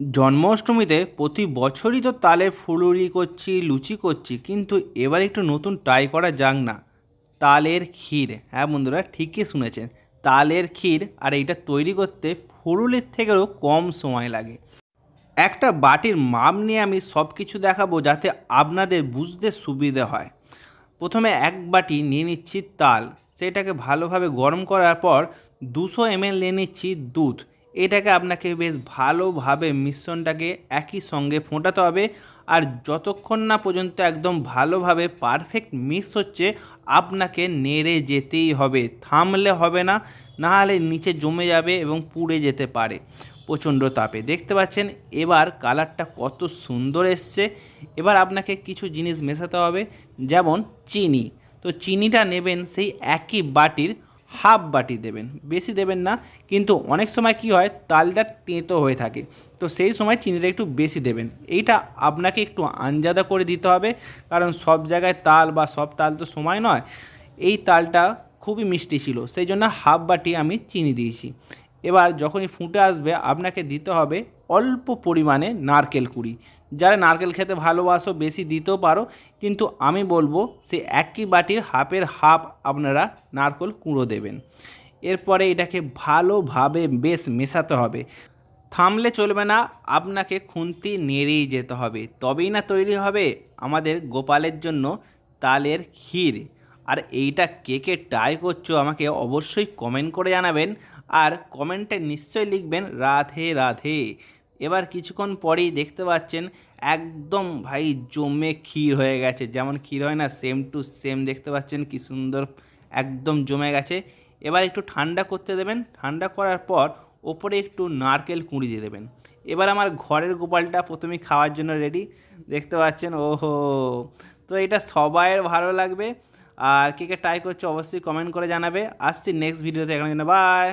জন্মাষ্টমীতে প্রতি বছরই তো তালে ফুলুরি করছি, লুচি করছি, কিন্তু এবার একটু নতুন ট্রাই করা যাক না। তালের ক্ষীর হ্যাঁ বন্ধুরা, ঠিকই শুনেছেন। তালের ক্ষীর আর এইটা তৈরি করতে ফুলুরির থেকেও কম সময় লাগে। একটা বাটির মাপ নিয়ে আমি সব কিছু দেখাবো যাতে আপনাদের বুঝতে সুবিধে হয়। প্রথমে এক বাটি নিয়ে নিচ্ছি তাল। সেটাকে ভালোভাবে গরম করার পর দুশো এমএল নিয়ে নিচ্ছি দুধ। এটাকে আপনাকে বেশ ভালোভাবে মিশ্রণটাকে একই সঙ্গে ফোটাতে হবে। আর যতক্ষণ না পর্যন্ত একদম ভালোভাবে পারফেক্ট মিক্স হচ্ছে, আপনাকে নেড়ে যেতেই হবে। থামলে হবে না নাহলে নিচে জমে যাবে এবং পুড়ে যেতে পারে প্রচণ্ড তাপে। দেখতে পাচ্ছেন, এবার কালারটা কত সুন্দর এসছে। এবার আপনাকে কিছু জিনিস মেশাতে হবে, যেমন চিনি। তো চিনিটা নেবেন সেই একই বাটির হাফ বাটি দেবেন, বেশি দেবেন না, কিন্তু অনেক সময় কি হয়, তালটা তেঁতো হয়ে থাকে। তো সেই সময় চিনিটা একটু বেশি দেবেন। এইটা আপনাকে একটু আঞ্জাদা করে দিতে হবে, কারণ সব জায়গায় তাল বা সব তাল তো সময় নয়। এই তালটা খুবই মিষ্টি ছিল, সেই জন্য হাফ বাটি আমি চিনি দিয়েছি। এবার যখনই ফুটে আসবে, আপনাকে দিতে হবে অল্প পরিমাণে নারকেল কুড়ি। যারা নারকেল খেতে ভালোবাসো বেশি দিতেও পারো, কিন্তু আমি বলব সে একই বাটির হাফের হাফ আপনারা নারকেল কুঁড়ো দেবেন। এরপরে এটাকে ভালোভাবে বেশ মেশাতে হবে। থামলে চলবে না, আপনাকে খুন্তি নেড়েই যেতে হবে। তবেই না তৈরি হবে আমাদের গোপালের জন্য তালের ক্ষীর। আর এইটা কে কে ট্রাই করছ আমাকে অবশ্যই কমেন্ট করে জানাবেন। আর কমেন্টে নিশ্চয়ই লিখবেন, রাধে রাধে। এবার কিছুক্ষণ পরেই দেখতে পাচ্ছেন একদম ভাই জমে ক্ষীর হয়ে গেছে। যেমন ক্ষীর হয় না সেম টু সেম দেখতে পাচ্ছেন কি সুন্দর একদম জমে গেছে। এবার একটু ঠান্ডা করতে দেবেন। ঠান্ডা করার পর ওপরে একটু নারকেল কুঁড়ি দিয়ে দেবেন। এবার আমার ঘরের গোপালটা প্রথমেই খাওয়ার জন্য রেডি দেখতে পাচ্ছেন, ওহো! তো এটা সবাইয়ের ভালো লাগবে। আর কে কে ট্রাই করছে অবশ্যই কমেন্ট করে জানাবে। আসছি নেক্সট ভিডিওতে এখানে বাই